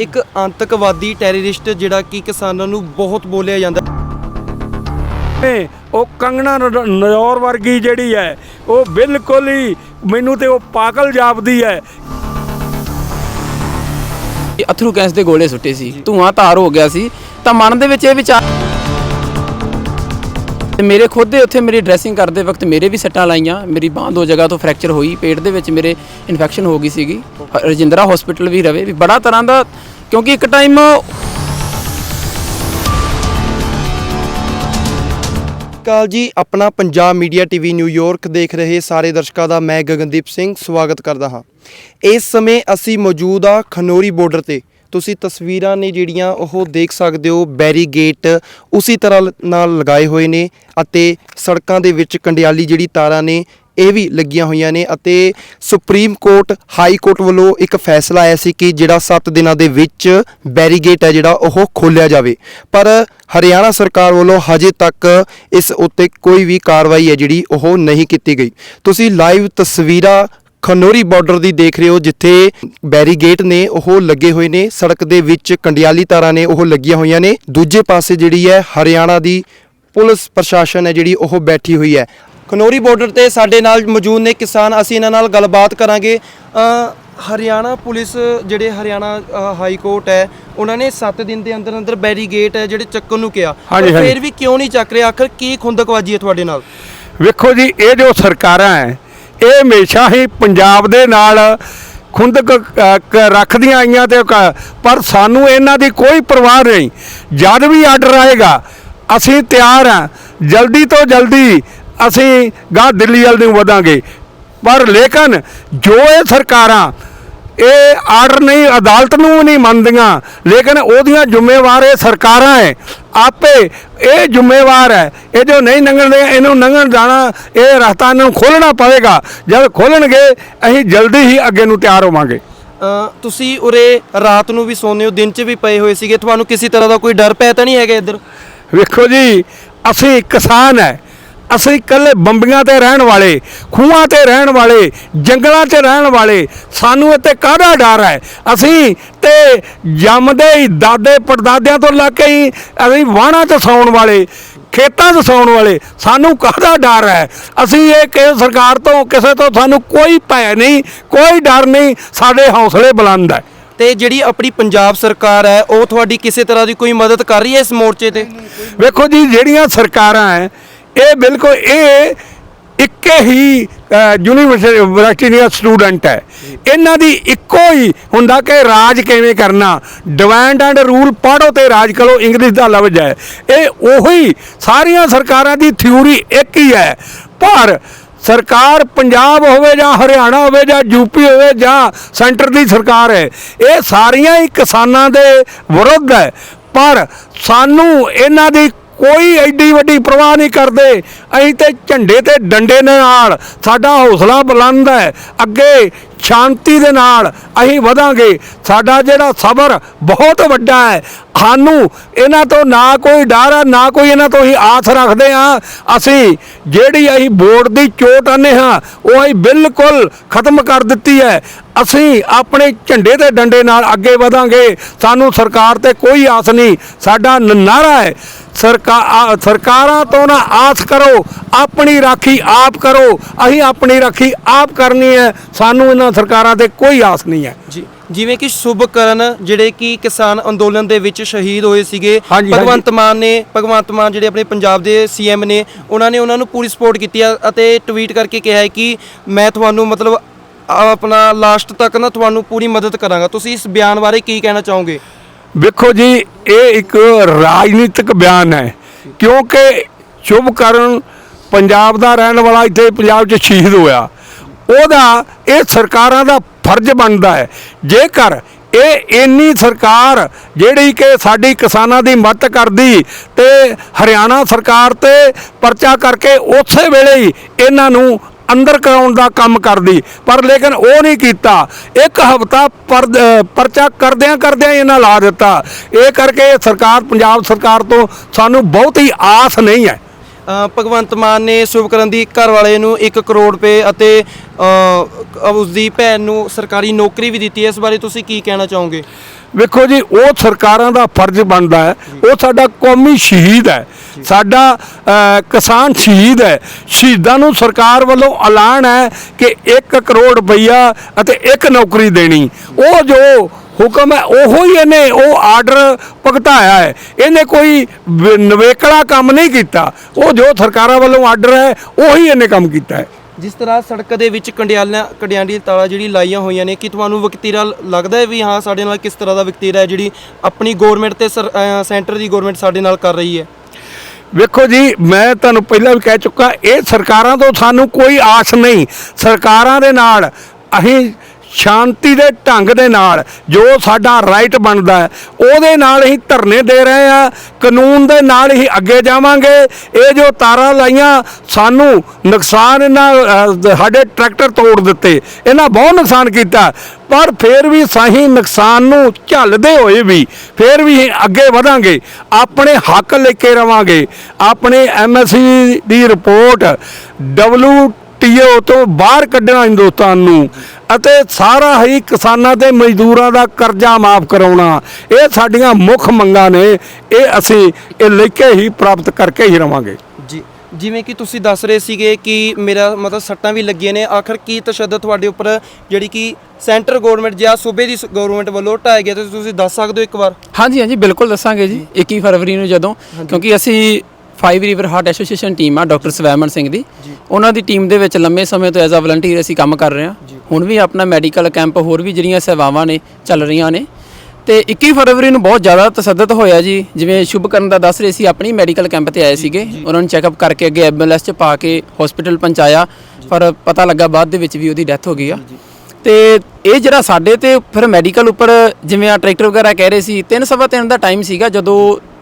ਇੱਕ ਆਤੰਕਵਾਦੀ ਟੈਰਰਿਸਟ ਜਿਹੜਾ ਕਿ ਕਿਸਾਨਾਂ ਨੂੰ ਬਹੁਤ ਬੋਲਿਆ ਜਾਂਦਾ ਨੇ ਉਹ ਕੰਗਣਾ ਨ- ਨਜ਼ੌਰ ਵਰਗੀ ਜਿਹੜੀ ਹੈ ਉਹ ਬਿਲਕੁਲ ਹੀ ਮੈਨੂੰ ਤੇ ਉਹ ਪਾਗਲ ਜਾਪਦੀ ਹੈ। ਅਥਰੂ ਗੈਸ ਦੇ ਗੋਲੇ ਸੁੱਟੇ ਸੀ। ਧੂਆਂ ਧਾਰ ਹੋ ਗਿਆ ਸੀ। ਤਾਂ ਮਨ ਦੇ ਵਿੱਚ ਇਹ ਵਿਚਾਰ ਤੇ ਮੇਰੇ ਖੁਦ ਦੇ ਉੱਥੇ ਮੇਰੀ ਡਰੈਸਿੰਗ ਕਰਦੇ ਵਕਤ ਮੇਰੇ ਵੀ ਸੱਟਾਂ ਲਾਈਆਂ। ਮੇਰੀ ਬਾਂਹ ਦੋ ਜਗ੍ਹਾ ਤੋਂ ਫ੍ਰੈਕਚਰ ਹੋਈ, ਪੇਟ ਦੇ ਵਿੱਚ ਮੇਰੇ ਇਨਫੈਕਸ਼ਨ ਹੋ ਗਈ ਸੀਗੀ। ਰਜਿੰਦਰਾ ਹਸਪੀਟਲ ਵੀ ਰਵੇ, ਵੀ ਬੜਾ ਤਰ੍ਹਾਂ ਦਾ ਕਿਉਂਕਿ ਇੱਕ ਟਾਈਮ ਕਾਲ ਜੀ, ਆਪਣਾ ਪੰਜਾਬ ਮੀਡੀਆ ਟੀਵੀ ਨਿਊਯਾਰਕ ਦੇਖ ਰਹੇ ਸਾਰੇ ਦਰਸ਼ਕਾਂ ਦਾ ਮੈਂ ਗਗਨਦੀਪ ਸਿੰਘ, ਸਵਾਗਤ ਕਰਦਾ ਹਾਂ। ਇਸ ਸਮੇਂ ਅਸੀਂ ਮੌਜੂਦ ਆ ਖਨੋਰੀ ਬਾਰਡਰ ਤੇ। ਤੁਸੀਂ ਤਸਵੀਰਾਂ ਨੇ ਜਿਹੜੀਆਂ ਉਹ ਦੇਖ ਸਕਦੇ ਹੋ ਬੈਰੀਗੇਟ ਉਸੇ ਤਰ੍ਹਾਂ ਨਾਲ ਲਗਾਏ ਹੋਏ ਨੇ ਅਤੇ ਸੜਕਾਂ ਦੇ ਵਿੱਚ ਕੰਡਿਆਲੀ ਜਿਹੜੀ ਤਾਰਾਂ ਨੇ, ਇਹ ਵੀ ਲੱਗੀਆਂ ਹੋਈਆਂ ਨੇ ਅਤੇ ਸੁਪਰੀਮ ਕੋਰਟ, ਹਾਈ ਕੋਰਟ ਵੱਲੋਂ ਇੱਕ ਫੈਸਲਾ ਆਇਆ ਸੀ ਕਿ ਜਿਹੜਾ 7 ਦਿਨਾਂ ਦੇ ਵਿੱਚ ਬੈਰੀਗੇਟ ਹੈ ਜਿਹੜਾ ਉਹ ਖੋਲ੍ਹਿਆ ਜਾਵੇ। ਪਰ ਹਰਿਆਣਾ ਸਰਕਾਰ ਵੱਲੋਂ ਹਜੇ ਤੱਕ ਇਸ ਉੱਤੇ ਕੋਈ ਵੀ ਕਾਰਵਾਈ ਹੈ ਜਿਹੜੀ ਉਹ ਨਹੀਂ ਕੀਤੀ ਗਈ। ਤੁਸੀਂ ਲਾਈਵ ਤਸਵੀਰਾਂ ਖਨੋਰੀ ਬਾਰਡਰ ਦੀ ਦੇਖ ਰਹੇ ਹੋ ਜਿੱਥੇ ਬੈਰੀਗੇਟ ਨੇ ਉਹ ਲੱਗੇ ਹੋਏ ਨੇ ਸੜਕ ਦੇ ਵਿੱਚ ਕੰਡਿਆਲੀ ਤਾਰਾਂ ਨੇ ਉਹ ਲੱਗੀਆਂ ਹੋਈਆਂ ਨੇ। ਦੂਜੇ ਪਾਸੇ ਜਿਹੜੀ ਹੈ ਹਰਿਆਣਾ ਦੀ ਪੁਲਿਸ ਪ੍ਰਸ਼ਾਸਨ ਹੈ ਜਿਹੜੀ ਉਹ ਬੈਠੀ ਹੋਈ ਹੈ। ਖਨੋਰੀ ਬਾਰਡਰ ਤੇ ਸਾਡੇ ਨਾਲ ਮੌਜੂਦ ਨੇ ਕਿਸਾਨ ਅਸੀਂ ਇਹਨਾਂ ਨਾਲ ਗੱਲਬਾਤ ਕਰਾਂਗੇ। ਹਰਿਆਣਾ ਪੁਲਿਸ ਜਿਹੜੇ ਹਰਿਆਣਾ ਹਾਈ ਕੋਰਟ ਹੈ ਉਹਨਾਂ ਨੇ 7 ਦਿਨ ਦੇ ਅੰਦਰ ਅੰਦਰ ਬੈਰੀਗੇਟ ਹੈ ਜਿਹੜੇ ਚੱਕਣ ਨੂੰ ਕਿਹਾ। ਫਿਰ ਵੀ ਕਿਉਂ ਨਹੀਂ ਚੱਕ ਰਹੇ? ਆਖਰ ਕੀ ਖੁੰਦਕਵਾਜੀ ਹੈ ਤੁਹਾਡੇ ਨਾਲ? ਵੇਖੋ ਜੀ ਇਹ ਜੋ ਸਰਕਾਰਾਂ ਹੈ ਇਹ ਹਮੇਸ਼ਾ ਹੀ ਪੰਜਾਬ ਦੇ ਨਾਲ ਖੁੰਦਕ ਕ- ਰੱਖਦੀਆਂ ਆਈਆਂ ਤੇ ਪਰ ਸਾਨੂੰ ਇਹਨਾਂ ਦੀ ਕੋਈ ਪਰਵਾਹ ਨਹੀਂ। ਜਦ ਵੀ ਆਰਡਰ ਆਏਗਾ, ਅਸੀਂ ਤਿਆਰ ਹਾਂ। ਜਲਦੀ ਤੋਂ ਜਲਦੀ ਅਸੀਂ ਗਾਂ ਦਿੱਲੀ ਵੱਲ ਨੂੰ ਵਧਾਂਗੇ। ਪਰ ਲੇਕਿਨ ਜੋ ਇਹ ਸਰਕਾਰਾਂ ਇਹ ਆਰਡਰ ਨਹੀਂ ਅਦਾਲਤ ਨੂੰ ਨਹੀਂ ਮੰਨਦੀਆਂ ਲੇਕਿਨ ਉਹਦੀਆਂ ਜ਼ਿੰਮੇਵਾਰ ਇਹ ਸਰਕਾਰਾਂ ਹੈ ਆਪੇ ਇਹ ਜ਼ਿੰਮੇਵਾਰ ਹੈ ਇਹ ਜੋ ਨਹੀਂ ਲੰਘਣ ਇਹਨੂੰ ਲੰਘਣ ਜਾਣਾ ਇਹ ਰਸਤਾ ਇਹਨਾਂ ਨੂੰ ਖੋਲਣਾ ਪਵੇਗਾ। ਜਦ ਖੋਲਣਗੇ ਅਸੀਂ ਜਲਦੀ ਹੀ ਅੱਗੇ ਨੂੰ ਤਿਆਰ ਹੋਵਾਂਗੇ। ਤੁਸੀਂ ਉਰੇ ਰਾਤ ਨੂੰ ਵੀ ਸੌਂਦੇ ਹੋ ਦਿਨ 'ਚ ਵੀ ਪਏ ਹੋਏ ਸੀਗੇ। ਤੁਹਾਨੂੰ ਕਿਸੇ ਤਰ੍ਹਾਂ ਦਾ ਕੋਈ ਡਰ ਪੈ ਤਾਂ ਨਹੀਂ ਹੈਗਾ ਇੱਧਰ? ਵੇਖੋ ਜੀ ਅਸੀਂ ਕਿਸਾਨ ਹੈ ਅਸੀਂ ਇਕੱਲੇ ਬੰਬੀਆਂ ਤੇ ਰਹਿਣ ਵਾਲੇ ਖੂਹਾਂ ਤੇ ਰਹਿਣ ਵਾਲੇ ਜੰਗਲਾਂ 'ਚ ਰਹਿਣ ਵਾਲੇ ਸਾਨੂੰ ਇੱਥੇ ਕਾਹਦਾ ਡਰ ਹੈ? ਅਸੀਂ ਤੇ ਜੰਮਦੇ ਹੀ ਦਾਦੇ ਪੜਦਾਦਿਆਂ ਤੋਂ ਲੱਗ ਕੇ ਹੀ ਅਸੀਂ ਵਾਹਣਾ 'ਚ ਸੌਣ ਵਾਲੇ ਖੇਤਾਂ 'ਚ ਸੌਣ ਵਾਲੇ ਸਾਨੂੰ ਕਾਹਦਾ ਡਰ ਹੈ? ਅਸੀਂ ਇਹ ਕਿ ਸਰਕਾਰ ਤੋਂ ਕਿਸੇ ਤੋਂ ਸਾਨੂੰ ਕੋਈ ਭੈ ਨਹੀਂ ਕੋਈ ਡਰ ਨਹੀਂ ਸਾਡੇ ਹੌਸਲੇ ਬੁਲੰਦ ਹੈ। ਤੇ ਜਿਹੜੀ ਆਪਣੀ ਪੰਜਾਬ ਸਰਕਾਰ ਹੈ ਉਹ ਤੁਹਾਡੀ ਕਿਸੇ ਤਰ੍ਹਾਂ ਦੀ ਕੋਈ ਮਦਦ ਕਰ ਰਹੀ ਹੈ ਇਸ ਮੋਰਚੇ ਤੇ? ਵੇਖੋ ਜੀ ਜਿਹੜੀਆਂ ਸਰਕਾਰਾਂ ਹੈ ਇਹ ਬਿਲਕੁਲ ਇਹ ਇੱਕੇ ਹੀ ਅ, ਯੂਨੀਵਰਸਿਟੀ ਦੀਆਂ ਸਟੂਡੈਂਟ ਹੈ। ਇਹਨਾਂ ਦੀ ਇੱਕੋ ਹੀ ਹੁੰਦਾ ਕਿ ਰਾਜ ਕਿਵੇਂ ਕਰਨਾ। ਡਿਵੈਂਡ ਐਂਡ ਰੂਲ ਪੜ੍ਹੋ ਤੇ ਰਾਜ ਕਰੋ ਇੰਗਲਿਸ਼ ਦਾ ਲਫ਼ਜ਼ ਹੈ। ਇਹ ਉਹੀ ਸਾਰੀਆਂ ਸਰਕਾਰਾਂ ਦੀ ਥਿਊਰੀ ਇੱਕ ਹੀ ਹੈ। ਪਰ ਸਰਕਾਰ ਪੰਜਾਬ ਹੋਵੇ ਜਾਂ ਹਰਿਆਣਾ ਹੋਵੇ ਜਾਂ ਯੂਪੀ ਹੋਵੇ ਜਾਂ ਸੈਂਟਰ ਦੀ ਸਰਕਾਰ ਹੈ। ਇਹ ਸਾਰੀਆਂ ਹੀ ਕਿਸਾਨਾਂ ਦੇ ਵਿਰੁੱਧ ਹੈ। ਪਰ ਸਾਨੂੰ ਇਹਨਾਂ ਦੀ ਕੋਈ ਐਡੀ ਵੱਡੀ ਪ੍ਰਵਾਹ ਨਹੀਂ ਕਰਦੇ। ਅਸੀਂ ਤੇ ਝੰਡੇ ਤੇ ਡੰਡੇ ਦੇ ਨਾਲ ਸਾਡਾ ਹੌਸਲਾ ਬੁਲੰਦ ਹੈ। ਅੱਗੇ ਸ਼ਾਂਤੀ ਦੇ ਨਾਲ ਅਸੀਂ ਵਧਾਂਗੇ। ਸਾਡਾ ਜਿਹੜਾ ਸਬਰ ਬਹੁਤ ਵੱਡਾ ਹੈ। ਸਾਨੂੰ ਇਹਨਾਂ ਤੋਂ ਨਾ ਕੋਈ ਡਰ ਹੈ, ਨਾ ਕੋਈ ਇਹਨਾਂ ਤੋਂ ਹੀ ਆਸ ਰੱਖਦੇ ਹਾਂ। ਅਸੀਂ ਜਿਹੜੀ ਅਸੀਂ ਬੋਰਡ ਦੀ ਚੋਟ ਆਨੇ ਹਾਂ, ਉਹ ਅਸੀਂ ਬਿਲਕੁਲ ਖਤਮ ਕਰ ਦਿੱਤੀ ਹੈ। ਅਸੀਂ ਆਪਣੇ ਝੰਡੇ ਤੇ ਡੰਡੇ ਨਾਲ ਅੱਗੇ ਵਧਾਂਗੇ। ਸਾਨੂੰ ਸਰਕਾਰ ਤੇ ਕੋਈ ਆਸ ਨਹੀਂ। ਸਾਡਾ ਨਾਰਾ ਹੈ। ਸਰਕਾਰ ਸਰਕਾਰਾਂ ਤੋਂ ਨਾ ਆਸ ਕਰੋ ਆਪਣੀ ਰਾਖੀ ਆਪ ਕਰੋ ਅਸੀਂ ਆਪਣੀ ਰਾਖੀ ਆਪ ਕਰਨੀ ਹੈ ਸਾਨੂੰ ਇਹਨਾਂ ਸਰਕਾਰਾਂ ਤੇ ਕੋਈ ਆਸ ਨਹੀਂ ਹੈ। ਜੀ ਜਿਵੇਂ ਕਿ ਸ਼ੁਭਕਰਨ ਜਿਹੜੇ ਕਿ ਕਿਸਾਨ ਅੰਦੋਲਨ ਦੇ ਵਿੱਚ ਸ਼ਹੀਦ ਹੋਏ ਸੀਗੇ ਭਗਵੰਤ ਮਾਨ ਨੇ ਭਗਵੰਤ ਮਾਨ ਜਿਹੜੇ ਆਪਣੇ ਪੰਜਾਬ ਦੇ ਸੀਐਮ ਨੇ ਉਹਨਾਂ ਨੇ ਉਹਨਾਂ ਨੂੰ ਪੂਰੀ ਸਪੋਰਟ ਕੀਤੀ ਅਤੇ ਟਵੀਟ ਕਰਕੇ ਕਿਹਾ ਹੈ ਕਿ ਮੈਂ ਤੁਹਾਨੂੰ ਮਤਲਬ ਆਪਣਾ ਲਾਸਟ ਤੱਕ ਨਾ ਤੁਹਾਨੂੰ ਪੂਰੀ ਮਦਦ ਕਰਾਂਗਾ। ਤੁਸੀਂ ਇਸ ਬਿਆਨ ਬਾਰੇ ਕੀ ਕਹਿਣਾ ਚਾਹੋਗੇ? ਵੇਖੋ ਜੀ, ਇਹ ਇੱਕ ਰਾਜਨੀਤਿਕ ਬਿਆਨ ਹੈ, ਕਿਉਂਕਿ ਸ਼ੁਭਕਰਨ ਪੰਜਾਬ ਦਾ ਰਹਿਣ ਵਾਲਾ ਇੱਥੇ ਪੰਜਾਬ 'ਚ ਸ਼ਹੀਦ ਹੋਇਆ। ਉਹਦਾ, ਇਹ ਸਰਕਾਰਾਂ ਦਾ ਫਰਜ਼ ਬਣਦਾ ਹੈ। ਜੇਕਰ ਇਹ ਇੰਨੀ ਸਰਕਾਰ ਜਿਹੜੀ ਕਿ ਸਾਡੀ ਕਿਸਾਨਾਂ ਦੀ ਮਦਦ ਕਰਦੀ ਤੇ ਹਰਿਆਣਾ ਸਰਕਾਰ ਤੇ ਪਰਚਾ ਕਰਕੇ ਉਸੇ ਵੇਲੇ ਹੀ ਇਹਨਾਂ ਨੂੰ ਅੰਦਰ ਕਰਾਉਣ ਦਾ ਕੰਮ ਕਰਦੀ। ਪਰ ਲੇਕਿਨ ਉਹ ਨਹੀਂ ਕੀਤਾ। ਇੱਕ ਹਫਤਾ ਪਰਚਾ ਕਰਦਿਆਂ ਕਰਦਿਆਂ ਇਹਨਾਂ ਲਾ ਦਿੱਤਾ। ਇਹ ਕਰਕੇ ਸਰਕਾਰ ਪੰਜਾਬ ਸਰਕਾਰ ਤੋਂ ਸਾਨੂੰ ਬਹੁਤ ਹੀ ਆਸ ਨਹੀਂ ਹੈ। ਭਗਵੰਤ ਮਾਨ ਨੇ ਸ਼ੁਭਕਰਨ ਦੀ ਘਰ ਵਾਲੇ ਨੂੰ 1 ਕਰੋੜ ਰੁਪਏ ਅਤੇ ਅ, ਉਸ ਦੀ ਭੈਣ ਨੂੰ ਸਰਕਾਰੀ ਨੌਕਰੀ ਵੀ ਦਿੱਤੀ ਹੈ। ਇਸ ਬਾਰੇ ਤੁਸੀਂ ਕੀ ਕਹਿਣਾ ਚਾਹੋਗੇ? ਵੇਖੋ ਜੀ, ਉਹ ਸਰਕਾਰਾਂ ਦਾ ਫਰਜ਼ ਬਣਦਾ ਹੈ। ਉਹ ਸਾਡਾ ਕੌਮੀ ਸ਼ਹੀਦ ਹੈ। ਸਾਡਾ ਕਿਸਾਨ ਸ਼ਹੀਦ ਹੈ। ਸ਼ਹੀਦਾਂ ਨੂੰ ਸਰਕਾਰ ਵੱਲੋਂ ਐਲਾਨ ਹੈ ਕਿ 1 ਕਰੋੜ ਰੁਪਈਆ ਅਤੇ ਇੱਕ ਨੌਕਰੀ ਦੇਣੀ। ਉਹ ਜੋ ਹੁਕਮ ਹੈ, ਉਹੋ ਹੀ ਇਹਨੇ ਉਹ ਆਰਡਰ ਭੁਗਤਾਇਆ ਹੈ। ਇਹਨੇ ਕੋਈ ਵ- ਨਵੇਕਲਾ ਕੰਮ ਨਹੀਂ ਕੀਤਾ। ਉਹ ਜੋ ਸਰਕਾਰਾਂ ਵੱਲੋਂ ਆਰਡਰ ਹੈ, ਉਹੀ ਇਹਨੇ ਕੰਮ ਕੀਤਾ ਹੈ। ਜਿਸ ਤਰ੍ਹਾਂ ਸੜਕ ਦੇ ਵਿੱਚ ਕੰਡਿਆਲਾਂ ਕੰਡਿਆਲੀ ਤਾਲਾ ਜਿਹੜੀ ਲਾਈਆਂ ਹੋਈਆਂ ਨੇ, ਕਿ ਤੁਹਾਨੂੰ ਵਕਤੀਰਾ ਲੱਗਦਾ ਹੈ ਵੀ ਹਾਂ ਸਾਡੇ ਨਾਲ ਕਿਸ ਤਰ੍ਹਾਂ ਦਾ ਵਕਤੀਰਾ ਹੈ ਜਿਹੜੀ ਆਪਣੀ ਗਵਰਨਮੈਂਟ ਤੇ ਸਰ- ਸੈਂਟਰ ਦੀ ਗਵਰਨਮੈਂਟ ਸਾਡੇ ਨਾਲ ਕਰ ਰਹੀ ਹੈ? ਵੇਖੋ ਜੀ, ਮੈਂ ਤੁਹਾਨੂੰ ਪਹਿਲਾਂ ਵੀ ਕਹਿ ਚੁੱਕਾ, ਇਹ ਸਰਕਾਰਾਂ ਤੋਂ ਸਾਨੂੰ ਕੋਈ ਆਸ ਨਹੀਂ। ਸਰਕਾਰਾਂ ਦੇ ਨਾਲ ਅਸੀਂ ਸ਼ਾਂਤੀ ਦੇ ਢੰਗ ਦੇ ਨਾਲ ਜੋ ਸਾਡਾ ਰਾਈਟ ਬਣਦਾ ਹੈ, ਉਹਦੇ ਨਾਲ ਹੀ ਧਰਨੇ ਦੇ ਰਹੇ ਆ ਕਾਨੂੰਨ ਦੇ ਨਾਲ ਹੀ ਅੱਗੇ ਜਾਵਾਂਗੇ। ਇਹ ਜੋ ਤਾਰਾਂ ਲਾਈਆਂ, ਸਾਨੂੰ ਨੁਕਸਾਨ ਇਹਨਾਂ ਸਾਡੇ ਟਰੈਕਟਰ ਤੋੜ ਦਿੱਤੇ। ਇਹਨਾਂ ਬਹੁਤ ਨੁਕਸਾਨ ਕੀਤਾ। ਪਰ ਫਿਰ ਵੀ ਸਹੀ ਨੁਕਸਾਨ ਨੂੰ ਝੱਲਦੇ ਹੋਏ ਵੀ ਫਿਰ ਵੀ ਅਸੀਂ ਅੱਗੇ ਵਧਾਂਗੇ। ਆਪਣੇ ਹੱਕ ਲੈ ਕੇ ਰਵਾਂਗੇ। ਆਪਣੇ ਐਮਐਸਸੀ ਦੀ ਰਿਪੋਰਟ ਡਬਲਯੂ ਟੀਓ ਤੋਂ ਬਾਹਰ ਕੱਢਣਾ ਹਿੰਦੁਸਤਾਨ ਨੂੰ। ਅਤੇ ਸਾਰਾ ਹੀ ਕਿਸਾਨਾਂ ਤੇ ਮਜ਼ਦੂਰਾਂ ਦਾ ਕਰਜ਼ਾ ਮਾਫ ਕਰਾਉਣਾ। ਇਹ ਸਾਡੀਆਂ ਮੁੱਖ ਮੰਗਾਂ ਨੇ। ਇਹ ਅਸੀਂ ਇਹ ਲੈ ਕੇ ਹੀ ਪ੍ਰਾਪਤ ਕਰਕੇ ਹੀ ਰਵਾਂਗੇ। ਜੀ ਜਿਵੇਂ ਕਿ ਤੁਸੀਂ ਦੱਸ ਰਹੇ ਸੀਗੇ ਕਿ ਮੇਰਾ ਮਤਲਬ ਸੱਟਾਂ ਵੀ ਲੱਗੀਆਂ ਨੇ। ਆਖਰ ਕੀ ਤਸ਼ੱਦਦ ਤੁਹਾਡੇ ਉੱਪਰ ਜਿਹੜੀ ਕਿ ਸੈਂਟਰ ਗਵਰਨਮੈਂਟ ਜਾਂ ਸੂਬੇ ਦੀ ਗਵਰਨਮੈਂਟ ਵੱਲੋਂ ਢਾਇਆ ਗਿਆ ਤੇ ਤੁਸੀਂ ਦੱਸ ਸਕਦੇ ਹੋ ਇੱਕ ਵਾਰ? ਹਾਂਜੀ ਹਾਂਜੀ ਬਿਲਕੁਲ ਦੱਸਾਂਗੇ ਜੀ। 21 ਫਰਵਰੀ ਨੂੰ ਜਦੋਂ। ਕਿਉਂਕਿ ਅਸੀਂ five river heart association team ਆ ਡਾਕਟਰ ਸਵੈਮਨ ਸਿੰਘ ਦੀ। ਉਹਨਾਂ ਦੀ ਟੀਮ ਦੇ ਵਿੱਚ ਲੰਮੇ ਸਮੇਂ ਤੋਂ ਐਜ਼ ਅ ਵਲੰਟੀਅਰ ਅਸੀਂ ਕੰਮ ਕਰ ਰਹੇ ਹਾਂ। ਹੁਣ ਵੀ ਆਪਣਾ ਮੈਡੀਕਲ ਕੈਂਪ ਹੋਰ ਵੀ ਜਿਹੜੀਆਂ ਸੇਵਾਵਾਂ ਨੇ ਚੱਲ ਰਹੀਆਂ ਨੇ। ਤੇ 21 ਫਰਵਰੀ ਨੂੰ ਬਹੁਤ ਜ਼ਿਆਦਾ ਤਸੱਦਦ ਹੋਇਆ ਜੀ। ਜਿਵੇਂ ਸ਼ੁਭ ਕਰਨ ਦਾ ਦੱਸ ਰਹੇ ਸੀ ਆਪਣੀ ਮੈਡੀਕਲ ਕੈਂਪ ਤੇ ਆਏ ਸੀਗੇ। ਉਹਨਾਂ ਨੂੰ ਚੈੱਕਅਪ ਕਰਕੇ ਅੱਗੇ ਐਮਐਲਐਸ ਚ ਪਾ ਕੇ ਹਸਪੀਟਲ ਪਹੁੰਚਾਇਆ। ਪਰ ਪਤਾ ਲੱਗਾ ਬਾਅਦ ਦੇ ਵਿੱਚ ਵੀ ਉਹਦੀ ਡੈਥ ਹੋ ਗਈ ਆ। ਤੇ ਇਹ ਜਿਹੜਾ ਸਾਡੇ ਤੇ ਫਿਰ ਮੈਡੀਕਲ ਉੱਪਰ ਜਿਵੇਂ ਆ ਟਰੈਕਟਰ ਵਗੈਰਾ ਕਹਿ ਰਹੇ ਸੀ 3:30 ਦਾ ਟਾਈਮ ਸੀਗਾ ਜਦੋਂ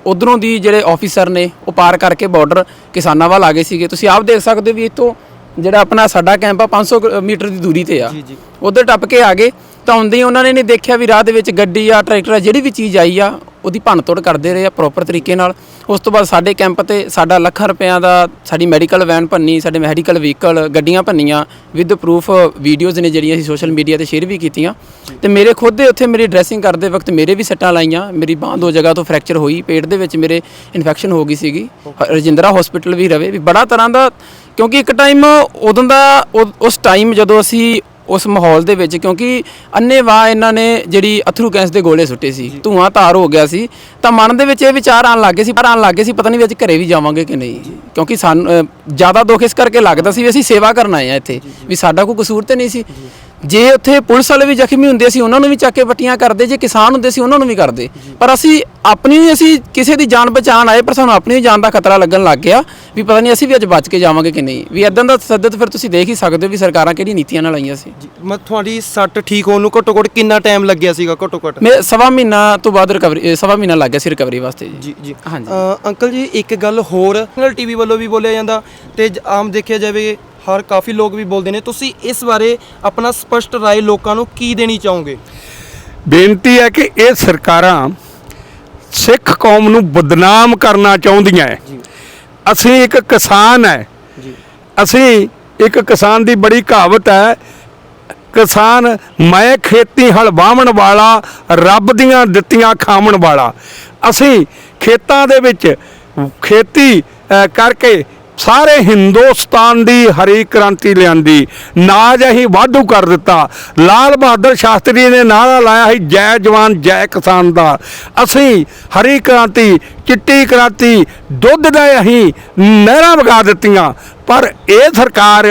ਉਧਰੋਂ ਦੀ ਜਿਹੜੇ ਆਫੀਸਰ ਨੇ ਉਹ ਪਾਰ ਕਰਕੇ ਬਾਰਡਰ ਕਿਸਾਨਾਂ ਵੱਲ ਆ ਗਏ ਸੀਗੇ। ਤੁਸੀਂ ਆਪ ਦੇਖ ਸਕਦੇ ਹੋ ਵੀ ਇੱਥੋਂ ਜਿਹੜਾ ਆਪਣਾ ਸਾਡਾ ਕੈਂਪ ਆ 500 ਕੁ ਮੀਟਰ ਦੀ ਦੂਰੀ ਤੇ ਆ। ਜੀ, ਜੀ। ਉਧਰ ਟੱਪ ਕੇ ਆ ਗਏ। ਤਾਂ ਆਉਂਦੇ ਹੀ ਉਹਨਾਂ ਨੇ ਨਹੀਂ ਦੇਖਿਆ ਵੀ ਰਾਹ ਦੇ ਵਿੱਚ ਗੱਡੀ ਆ, ਟਰੈਕਟਰ ਆ, ਜਿਹੜੀ ਵੀ ਚੀਜ਼ ਆਈ ਆ, ਉਹਦੀ ਭੰਨਤੋੜ ਕਰਦੇ ਰਹੇ ਆ ਪ੍ਰੋਪਰ ਤਰੀਕੇ ਨਾਲ। ਉਸ ਤੋਂ ਬਾਅਦ ਸਾਡੇ ਕੈਂਪ ਤੇ ਸਾਡਾ ਲੱਖਾਂ ਰੁਪਿਆਂ ਦਾ ਸਾਡੀ ਮੈਡੀਕਲ ਵੈਨ ਭੰਨੀ, ਸਾਡੇ ਮੈਡੀਕਲ ਵਹੀਕਲ ਗੱਡੀਆਂ ਭੰਨੀਆਂ ਵਿਦ ਪ੍ਰੂਫ ਵੀਡੀਓਜ਼ ਨੇ ਜਿਹੜੀਆਂ ਅਸੀਂ ਸੋਸ਼ਲ ਮੀਡੀਆ ਤੇ ਸ਼ੇਅਰ ਵੀ ਕੀਤੀਆਂ। ਤੇ ਮੇਰੇ ਖੁਦ ਦੇ ਉੱਥੇ ਮੇਰੀ ਡਰੈਸਿੰਗ ਕਰਦੇ ਵਕਤ ਮੇਰੇ ਵੀ ਸੱਟਾਂ ਲਾਈਆਂ, ਮੇਰੀ ਬਾਂਹ ਦੋ ਜਗ੍ਹਾ ਤੋਂ ਫ੍ਰੈਕਚਰ ਹੋਈ, ਪੇਟ ਦੇ ਵਿੱਚ ਮੇਰੇ ਇਨਫੈਕਸ਼ਨ ਹੋ ਗਈ ਸੀਗੀ। ਰਜਿੰਦਰਾ ਹਸਪੀਟਲ ਵੀ ਰਵੇ, ਵੀ ਬੜਾ ਤਰ੍ਹਾਂ ਦਾ, ਕਿਉਂਕਿ ਇੱਕ ਟਾਈਮ ਉਦੋਂ ਦਾ ਉਹ- ਉਸ ਟਾਈਮ ਜਦੋਂ ਅਸੀਂ ਉਸ ਮਾਹੌਲ ਦੇ ਵਿੱਚ ਕਿਉਂਕਿ ਅੰਨੇਵਾਹ ਇਹਨਾਂ ਨੇ ਜਿਹੜੀ ਅਥਰੂ ਗੈਸ ਦੇ ਗੋਲੇ ਸੁੱਟੇ ਸੀ ਧੂਆਂ ਧਾਰ ਹੋ ਗਿਆ ਸੀ ਤਾਂ ਮਨ ਦੇ ਵਿੱਚ ਇਹ ਵਿਚਾਰ ਆਣ ਲੱਗੇ ਸੀ ਪਰ ਆਣ ਲੱਗੇ ਸੀ ਪਤਾ ਨਹੀਂ ਵੀ ਅੱਜ ਘਰੇ ਵੀ ਜਾਵਾਂਗੇ ਕਿ ਨਹੀਂ। ਕਿਉਂਕਿ ਸਾਨੂੰ ਅ, ਜ਼ਿਆਦਾ ਦੁੱਖ ਇਸ ਕਰਕੇ ਲੱਗਦਾ ਸੀ ਵੀ ਅਸੀਂ ਸੇਵਾ ਕਰਨ ਆਏ ਆ ਇੱਥੇ ਵੀ ਸਾਡਾ ਕੋਈ ਕਸੂਰ ਤੇ ਨਹੀਂ ਸੀ। ਜੇ ਉੱਥੇ ਪੁਲਿਸ ਵਾਲੇ ਵੀ ਜ਼ਖਮੀ ਹੁੰਦੇ ਸੀ ਉਹਨਾਂ ਨੂੰ ਵੀ ਚੱਕ ਕੇ ਪੱਟੀਆਂ ਕਰਦੇ ਜੇ ਕਿਸਾਨ ਹੁੰਦੇ ਸੀ ਉਹਨਾਂ ਨੂੰ ਵੀ ਕਰਦੇ। ਪਰ ਅਸੀਂ ਆਪਣੀ ਅਸੀਂ ਕਿਸੇ ਦੀ ਜਾਨ ਬਚਾਉਣ ਆਏ ਪਰ ਸਾਨੂੰ ਆਪਣੀ ਜਾਨ ਦਾ ਖਤਰਾ ਲੱਗਣ ਲੱਗ ਗਿਆ ਵੀ ਪਤਾ ਨਹੀਂ ਅਸੀਂ ਵੀ ਅੱਜ ਬਚ ਕੇ ਜਾਵਾਂਗੇ ਕਿ ਨਹੀਂ। ਵੀ ਇਦਾਂ ਦਾ ਤਸੱਦਦ ਫਿਰ ਤੁਸੀਂ ਦੇਖ ਹੀ ਸਕਦੇ ਹੋ ਵੀ ਸਰਕਾਰਾਂ ਕਿਹੜੀ ਨੀਤੀਆਂ ਨਾਲ ਆਈਆਂ ਸੀ। ਮੈਂ ਤੁਹਾਡੀ ਸੱਟ ਠੀਕ ਹੋਣ ਨੂੰ ਘੱਟੋ ਘੱਟ ਕਿੰਨਾ ਟਾਈਮ ਲੱਗਿਆ ਸੀਗਾ ਘੱਟੋ ਘੱਟ? ਮੈਂ ਸਵਾ ਮਹੀਨਾ ਤੋਂ ਬਾਅਦ ਰਿਕਵਰੀ ਸਵਾ ਮਹੀਨਾ ਲੱਗ ਗਿਆ ਸੀ ਰਿਕਵਰੀ ਵਾਸਤੇ ਜੀ। ਜੀ ਹਾਂਜੀ। ਅੰਕਲ ਜੀ ਇੱਕ ਗੱਲ ਹੋਰ ਨੈਸ਼ਨਲ ਟੀਵੀ ਵੱਲੋਂ ਵੀ ਬੋਲਿਆ ਜਾਂਦਾ ਤੇ ਆਮ ਦੇਖਿਆ ਜਾਵੇ ਹਰ ਕਾਫੀ ਲੋਕ ਵੀ ਬੋਲਦੇ ਨੇ ਤੁਸੀਂ ਇਸ ਬਾਰੇ ਆਪਣਾ ਸਪਸ਼ਟ ਰਾਏ ਲੋਕਾਂ ਨੂੰ ਕੀ ਦੇਣੀ ਚਾਹੋਗੇ? ਬੇਨਤੀ ਹੈ ਕਿ ਇਹ ਸਰਕਾਰਾਂ ਸਿੱਖ ਕੌਮ ਨੂੰ ਬਦਨਾਮ ਕਰਨਾ ਚਾਹੁੰਦੀਆਂ ਹੈ ਅਸੀਂ ਇੱਕ ਕਿਸਾਨ ਹੈ ਅਸੀਂ ਇੱਕ ਕਿਸਾਨ ਦੀ ਬੜੀ ਕਹਾਵਤ ਹੈ ਕਿਸਾਨ ਮੈਂ ਖੇਤੀ ਹਲ ਵਾਹਣ ਵਾਲਾ ਰੱਬ ਦੀਆਂ ਦਿੱਤੀਆਂ ਖਾਵਣ ਵਾਲਾ। ਅਸੀਂ ਖੇਤਾਂ ਦੇ ਵਿੱਚ ਖੇਤੀ ਕਰਕੇ ਸਾਰੇ ਹਿੰਦੁਸਤਾਨ ਦੀ ਹਰੀ ਕ੍ਰਾਂਤੀ ਲਿਆਂਦੀ। ਨਾਜ ਅਸੀਂ ਵਾਧੂ ਕਰ ਦਿੱਤਾ। ਲਾਲ ਬਹਾਦਰ ਸ਼ਾਸਤਰੀ ਨੇ ਨਾਰਾ ਲਾਇਆ ਸੀ, ਜੈ ਜਵਾਨ, ਜੈ ਕਿਸਾਨ ਦਾ। ਅਸੀਂ ਹਰੀ ਕ੍ਰਾਂਤੀ ਚਿੱਟੀ ਕਰਾਤੀ, ਦੁੱਧ ਦਾ ਅਸੀਂ ਨਹਿਰਾਂ ਵਗਾ ਦਿੱਤੀਆਂ। ਪਰ ਇਹ ਸਰਕਾਰ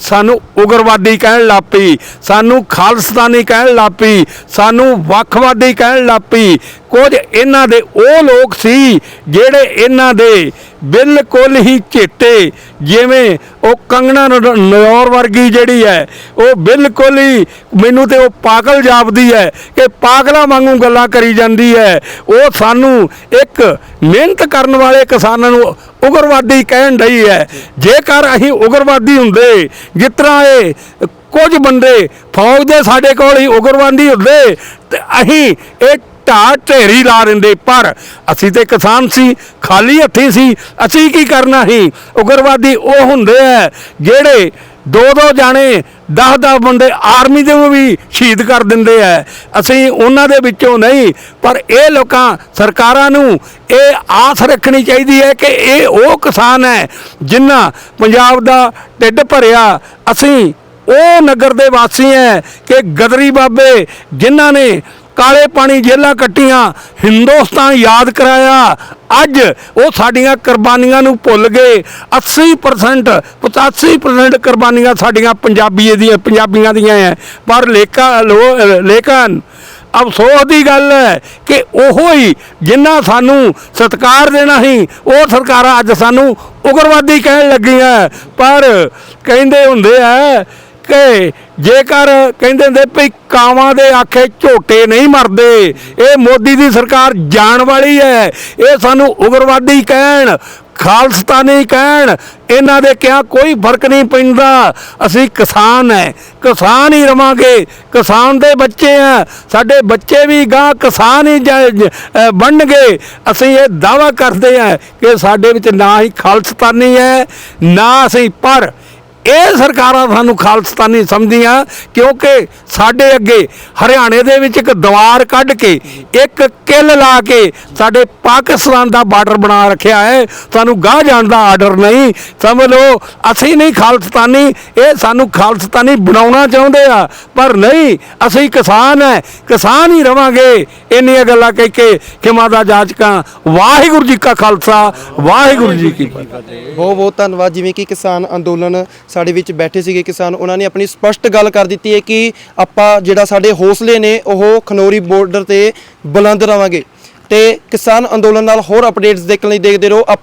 ਸਾਨੂੰ ਉਗਰਵਾਦੀ ਕਹਿਣ ਲੱਪੀ ਸਾਨੂੰ ਖਾਲਸਤਾਨੀ ਕਹਿਣ ਲੱਪੀ ਸਾਨੂੰ ਵੱਖਵਾਦੀ ਕਹਿਣ ਲੱਪੀ ਕੁਝ ਇਹਨਾਂ ਦੇ ਉਹ ਲੋਕ ਸੀ ਜਿਹੜੇ ਇਹਨਾਂ ਦੇ ਬਿਲਕੁਲ ਹੀ ਚਿੱਟੇ ਜਿਵੇਂ ਉਹ ਕੰਗਣਾ ਨ- ਵਰਗੀ ਜਿਹੜੀ ਹੈ, ਉਹ ਬਿਲਕੁਲ ਹੀ ਮੈਨੂੰ ਤੇ ਉਹ ਪਾਗਲ ਜਾਪਦੀ ਹੈ ਕਿ ਪਾਗਲਾਂ ਵਾਂਗੂ ਗੱਲਾਂ ਕਰੀ ਜਾਂਦੀ ਹੈ। ਉਹ ਸਾਨੂੰ ਇੱਕ ਮਿਹਨਤ ਕਰਨ ਵਾਲੇ ਕਿਸਾਨਾਂ ਨੂੰ ਉਗਰਵਾਦੀ ਕਹਿਣ ਡਈ ਹੈ। ਜੇਕਰ ਅਸੀਂ ਉਗਰਵਾਦੀ ਹੁੰਦੇ, ਜਿਸ ਤਰ੍ਹਾਂ ਇਹ ਕੁਝ ਬੰਦੇ ਫੌਜ ਦੇ ਸਾਡੇ ਕੋਲ ਹੀ ਉਗਰਵਾਦੀ ਹੁੰਦੇ, ਤੇ ਅਸੀਂ ਇਹ ਢਾਹ ਢੇਰੀ ਲਾ ਦਿੰਦੇ, ਪਰ ਅਸੀਂ ਤੇ ਕਿਸਾਨ ਸੀ, ਖਾਲੀ ਹੱਥੀ ਸੀ, ਅਸੀਂ ਕੀ ਕਰਨਾ ਸੀ? ਉਗਰਵਾਦੀ ਉਹ ਹੁੰਦੇ ਆ ਜਿਹੜੇ ਦੋ ਦੋ ਜਾਣੇ 10 10 ਬੰਦੇ ਆਰਮੀ ਦੇ ਵੀ ਸ਼ਹੀਦ ਕਰ ਦਿੰਦੇ ਆ। ਅਸੀਂ ਉਹਨਾਂ ਦੇ ਵਿੱਚੋਂ ਨਹੀਂ, ਪਰ ਇਹ ਲੋਕਾਂ, ਸਰਕਾਰਾਂ ਨੂੰ ਇਹ ਆਸ ਰੱਖਣੀ ਚਾਹੀਦੀ ਹੈ ਕਿ ਇਹ ਉਹ ਕਿਸਾਨ ਹੈ ਜਿਨ੍ਹਾਂ ਪੰਜਾਬ ਦਾ ਢਿੱਡ ਭਰਿਆ। ਅਸੀਂ ਉਹ ਨਗਰ ਦੇ ਵਾਸੀ ਹੈ ਕਿ ਗਦਰੀ ਬਾਬੇ ਜਿਨ੍ਹਾਂ ਨੇ ਕਾਲੇ ਪਾਣੀ ਜੇਲਾਂ ਕੱਟੀਆਂ, ਹਿੰਦੁਸਤਾਨ ਯਾਦ ਕਰਾਇਆ। ਅੱਜ ਉਹ ਸਾਡੀਆਂ ਕੁਰਬਾਨੀਆਂ ਨੂੰ ਭੁੱਲ ਗਏ। 80% 85% ਕੁਰਬਾਨੀਆਂ ਸਾਡੀਆਂ ਪੰਜਾਬੀਏ ਦੀਆਂ, ਪੰਜਾਬੀਆਂ ਦੀਆਂ ਹੈ ਪਰ ਲੇਕਾ, ਲੋ- ਲੇਕਿਨ ਅਫਸੋਸ ਦੀ ਗੱਲ ਹੈ ਕਿ ਉਹੋ ਹੀ ਜਿਨ੍ਹਾਂ ਸਾਨੂੰ ਸਤਿਕਾਰ ਦੇਣਾ ਸੀ, ਉਹ ਸਰਕਾਰਾਂ ਅੱਜ ਸਾਨੂੰ ਉਗਰਵਾਦੀ ਕਹਿਣ ਲੱਗੀਆਂ। ਪਰ ਕਹਿੰਦੇ ਹੁੰਦੇ ਆ ਕਿ ਜੇਕਰ ਕਹਿੰਦੇ ਹੁੰਦੇ ਭਈ ਕਾਵਾਂ ਦੇ ਆਖੇ ਝੋਟੇ ਨਹੀਂ ਮਰਦੇ ਇਹ ਮੋਦੀ ਦੀ ਸਰਕਾਰ ਜਾਣ ਵਾਲੀ ਹੈ। ਇਹ ਸਾਨੂੰ ਉਗਰਵਾਦੀ ਕਹਿਣ ਖਾਲਸਤਾਨੀ ਕਹਿਣ ਇਹਨਾਂ ਦੇ ਕਿਹਾ ਕੋਈ ਫ਼ਰਕ ਨਹੀਂ ਪੈਂਦਾ। ਅਸੀਂ ਕਿਸਾਨ ਹੈ ਕਿਸਾਨ ਹੀ ਰਵਾਂਗੇ ਕਿਸਾਨ ਦੇ ਬੱਚੇ ਆ। ਸਾਡੇ ਬੱਚੇ ਵੀ ਗਾਂ ਕਿਸਾਨ ਹੀ ਜ- ਜ- ਅ, ਬਣਨਗੇ। ਅਸੀਂ ਇਹ ਦਾਵਾ ਕਰਦੇ ਆ ਕਿ ਸਾਡੇ ਵਿੱਚ ਨਾ ਹੀ ਖਾਲਸਤਾਨੀ ਹੈ ਨਾ ਅਸੀਂ ਪਰ ਇਹ ਸਰਕਾਰਾਂ ਸਾਨੂੰ ਖਾਲਸਤਾਨੀ ਸਮਝਦੀਆਂ ਕਿਉਂਕਿ ਸਾਡੇ ਅੱਗੇ ਹਰਿਆਣੇ ਦੇ ਵਿੱਚ ਇੱਕ ਦੀਵਾਰ ਕੱਢ ਕੇ, ਇੱਕ ਕਿੱਲ ਲਾ ਕੇ ਸਾਡੇ ਪਾਕਿਸਤਾਨ ਦਾ ਬਾਰਡਰ ਬਣਾ ਰੱਖਿਆ ਹੈ। ਸਾਨੂੰ ਗਾਹ ਜਾਣ ਦਾ ਆਰਡਰ ਨਹੀਂ। ਸਮਝ ਲਓ, ਅਸੀਂ ਨਹੀਂ ਖਾਲਸਤਾਨੀ, ਇਹ ਸਾਨੂੰ ਖਾਲਸਤਾਨੀ ਬਣਾਉਣਾ ਚਾਹੁੰਦੇ ਆ। ਪਰ ਨਹੀਂ, ਅਸੀਂ ਕਿਸਾਨ ਹੈ, ਕਿਸਾਨ ਹੀ ਰਵਾਂਗੇ। ਇੰਨੀਆਂ ਗੱਲਾਂ ਕਹਿ ਕੇ ਖਿਮਾ ਦਾ ਜਾਚਕਾਂ, ਵਾਹਿਗੁਰੂ ਜੀ ਕਾ ਖਾਲਸਾ, ਵਾਹਿਗੁਰੂ ਜੀ ਕੀ ਫਤਿਹ। ਬਹੁਤ ਬਹੁਤ ਧੰਨਵਾਦ। ਜਿਵੇਂ ਕਿ ਕਿਸਾਨ ਅੰਦੋਲਨ ਸਾਡੇ ਵਿੱਚ ਬੈਠੇ ਸੀਗੇ ਕਿਸਾਨ, ਉਹਨਾਂ ਨੇ ਆਪਣੀ ਸਪਸ਼ਟ ਗੱਲ ਕਰ ਦਿੱਤੀ ਹੈ ਕਿ ਆਪਾਂ ਜਿਹੜਾ ਸਾਡੇ ਹੌਸਲੇ ਨੇ, ਉਹ ਖਨੌਰੀ ਬਾਰਡਰ ਤੇ ਬੁਲੰਦ ਰਵਾਂਗੇ। ਤੇ ਕਿਸਾਨ ਅੰਦੋਲਨ ਨਾਲ ਹੋਰ ਅਪਡੇਟਸ ਦੇਖਣ ਲਈ ਦੇਖਦੇ ਰਹੋ। ਆਪਾਂ